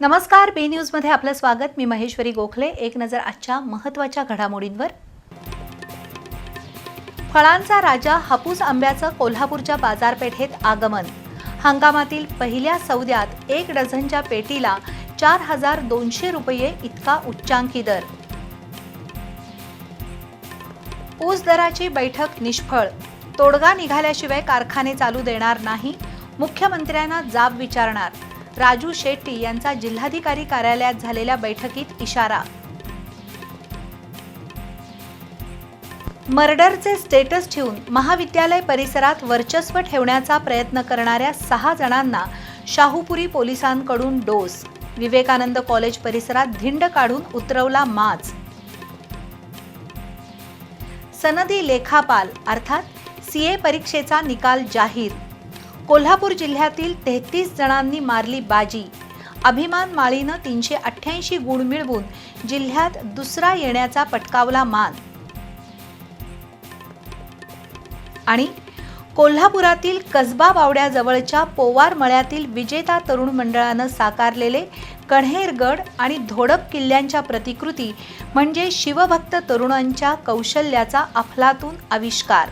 नमस्कार बी न्यूजमध्ये आपलं स्वागत. मी महेश्वरी गोखले. एक नजर आजच्या महत्त्वाच्या घडामोडींवर. फळांचा राजा हापूस आंब्याचं कोल्हापूरच्या बाजारपेठेत आगमन. हंगामातील पहिल्या सौद्यात एक डझनच्या पेटीला चार हजार दोनशे रुपये इतका उच्चांकी दर. ऊस दराची बैठक निष्फळ. तोडगा निघाल्याशिवाय कारखाने चालू देणार नाही मुख्यमंत्र्यांना जाब विचारणार. राजू शेट्टी यांचा जिल्हाधिकारी कार्यालयात झालेल्या बैठकीत इशारा. मर्डरचे स्टेटस ठेवून महाविद्यालय परिसरात वर्चस्व ठेवण्याचा प्रयत्न करणाऱ्या सहा जणांना शाहूपुरी पोलिसांकडून डोस. विवेकानंद कॉलेज परिसरात धिंड काढून उतरवला माज सनदी लेखापाल अर्थात सीए परीक्षेचा निकाल जाहीर. कोल्हापूर जिल्ह्यातील तेहतीस जणांनी मारली बाजी. अभिमान माळीनं तीनशे अठ्ठ्याऐंशी गुण मिळवून जिल्ह्यात दुसरा येण्याचा पटकावला मान. आणि कोल्हापुरातील कसबा बावड्याजवळच्या पोवार मळ्यातील विजेता तरुण मंडळानं साकारलेले कण्हेरगड आणि धोडप किल्ल्यांच्या प्रतिकृती म्हणजे शिवभक्त तरुणांच्या कौशल्याचा अफलातून आविष्कार.